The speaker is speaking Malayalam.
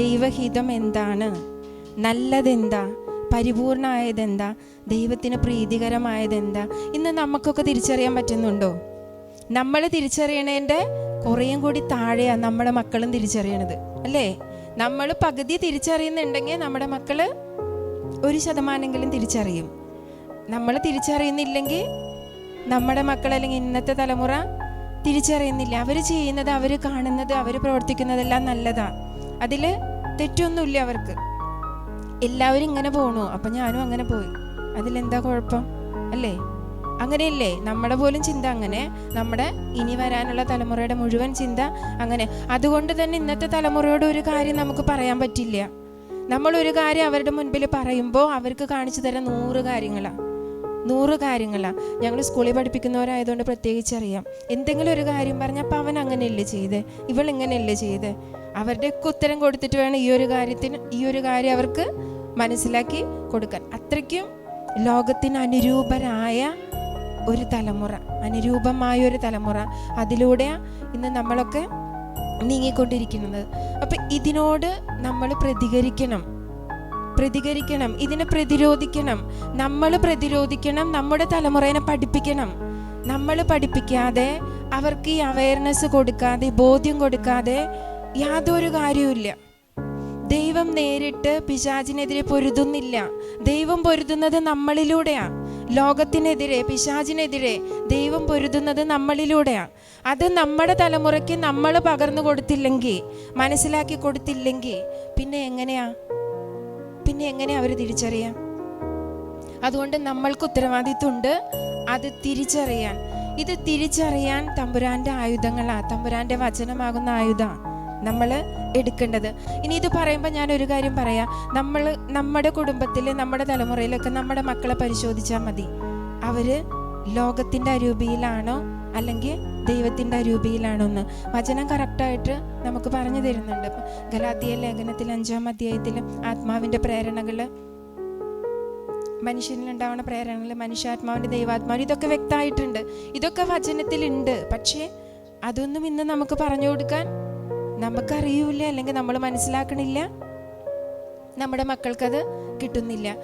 ദൈവഹിതം എന്താണ്? നല്ലതെന്താ? പരിപൂർണമായതെന്താ ദൈവത്തിന് പ്രീതികരമായതെന്താ? ഇന്ന് നമുക്കൊക്കെ തിരിച്ചറിയാൻ പറ്റുന്നുണ്ടോ? നമ്മൾ തിരിച്ചറിയണേന്റെ കുറേയും കൂടി താഴെയാണ് നമ്മുടെ മക്കളും തിരിച്ചറിയണത് അല്ലേ? നമ്മൾ പകുതി തിരിച്ചറിയുന്നുണ്ടെങ്കിൽ നമ്മുടെ മക്കൾ ഒരു ശതമാനമെങ്കിലും തിരിച്ചറിയും. നമ്മൾ തിരിച്ചറിയുന്നില്ലെങ്കിൽ നമ്മുടെ മക്കൾ അല്ലെങ്കിൽ ഇന്നത്തെ തലമുറ തിരിച്ചറിയുന്നില്ല. അവർ ചെയ്യുന്നത് അവർ കാണുന്നത് അവർ പ്രവർത്തിക്കുന്നതെല്ലാം നല്ലതാണ് അതിൽ തെറ്റൊന്നുമില്ല അവർക്ക്. എല്ലാവരും ഇങ്ങനെ പോണു. അപ്പം ഞാനും അങ്ങനെ പോയി. അതിലെന്താ കുഴപ്പം? അല്ലേ? അങ്ങനെയല്ലേ? നമ്മുടെ പോലും ചിന്ത അങ്ങനെ. നമ്മുടെ ഇനി വരാനുള്ള തലമുറയുടെ മുഴുവൻ ചിന്ത അങ്ങനെ. അതുകൊണ്ട് തന്നെ ഇന്നത്തെ തലമുറയോട് ഒരു കാര്യം നമുക്ക് പറയാൻ പറ്റില്ല. നമ്മൾ ഒരു കാര്യം അവരുടെ മുൻപിൽ പറയുമ്പോൾ അവർക്ക് കാണിച്ചു തരാൻ നൂറ് കാര്യങ്ങളാണ് നൂറ് കാര്യങ്ങളാണ് ഞങ്ങൾ സ്കൂളിൽ പഠിപ്പിക്കുന്നവരായതുകൊണ്ട് പ്രത്യേകിച്ച് അറിയാം എന്തെങ്കിലും ഒരു കാര്യം പറഞ്ഞാൽ അപ്പം അവൻ അങ്ങനെയല്ലേ ചെയ്തേ. ഇവൾ ഇങ്ങനെയല്ലേ ചെയ്തേ. അവരുടെയൊക്കെ ഉത്തരം കൊടുത്തിട്ട് വേണം ഈ ഒരു കാര്യത്തിന് ഈ ഒരു കാര്യം അവർക്ക് മനസ്സിലാക്കി കൊടുക്കാൻ. അത്രയ്ക്കും ലോകത്തിന് അനുരൂപരായ ഒരു തലമുറ അനുരൂപമായ ഒരു തലമുറ അതിലൂടെ ഇന്ന് നമ്മളൊക്കെ നീങ്ങിക്കൊണ്ടിരിക്കുന്നത്. അപ്പം ഇതിനോട് നമ്മൾ പ്രതികരിക്കണം. പ്രതികരിക്കണം ഇതിനെ പ്രതിരോധിക്കണം. നമ്മൾ പ്രതിരോധിക്കണം നമ്മുടെ തലമുറയെ പഠിപ്പിക്കണം. നമ്മൾ പഠിപ്പിക്കാതെ അവർക്ക് ഈ അവയർനെസ് കൊടുക്കാതെ ബോധ്യം കൊടുക്കാതെ യാതൊരു കാര്യവുമില്ല ദൈവം നേരിട്ട് പിശാചിനെതിരെ പൊരുതുന്നില്ല. ദൈവം പൊരുതുന്നത് നമ്മളിലൂടെയാ. ലോകത്തിനെതിരെ പിശാചിനെതിരെ ദൈവം പൊരുതുന്നത് നമ്മളിലൂടെയാ. അത് നമ്മുടെ തലമുറയ്ക്ക് നമ്മൾ പകർന്നു കൊടുത്തില്ലെങ്കിൽ മനസ്സിലാക്കി കൊടുത്തില്ലെങ്കിൽ പിന്നെ എങ്ങനെയാ? പിന്നെ എങ്ങനെ അവർ തിരിച്ചറിയാം? അതുകൊണ്ട് നമ്മൾക്ക് ഉത്തരവാദിത്വമുണ്ട് അത് തിരിച്ചറിയാൻ. ഇത് തിരിച്ചറിയാൻ തമ്പുരാന്റെ ആയുധങ്ങളാ. തമ്പുരാന്റെ വചനമാകുന്ന ആയുധ നമ്മൾ എടുക്കേണ്ടത്. ഇനി ഇത് പറയുമ്പോൾ ഞാൻ ഒരു കാര്യം പറയാം. നമ്മൾ നമ്മുടെ കുടുംബത്തിൽ നമ്മുടെ തലമുറയിലൊക്കെ നമ്മുടെ മക്കളെ പരിശോധിച്ചാൽ മതി. അവർ ലോകത്തിന്റെ അരൂപിയിലാണോ അല്ലെങ്കിൽ ദൈവത്തിന്റെ അരൂപിയിലാണോ എന്ന്? വചനം കറക്റ്റായിട്ട് നമുക്ക് പറഞ്ഞു തരുന്നുണ്ട്. ഗലാത്തിയ ലേഖനത്തിൽ അഞ്ചാം അധ്യായത്തിൽ ആത്മാവിന്റെ പ്രേരണകൾ മനുഷ്യനിലുണ്ടാവുന്ന പ്രേരണകൾ മനുഷ്യാത്മാവിന്റെ ദൈവാത്മാവിന്റെ ഇതൊക്കെ വ്യക്തമായിട്ടുണ്ട്. ഇതൊക്കെ വചനത്തിലുണ്ട് പക്ഷേ അതൊന്നും ഇന്ന് നമുക്ക് പറഞ്ഞു കൊടുക്കാൻ നമുക്കറിയൂല അല്ലെങ്കിൽ നമ്മൾ മനസ്സിലാക്കണില്ല. നമ്മുടെ മക്കൾക്കത് കിട്ടുന്നില്ല.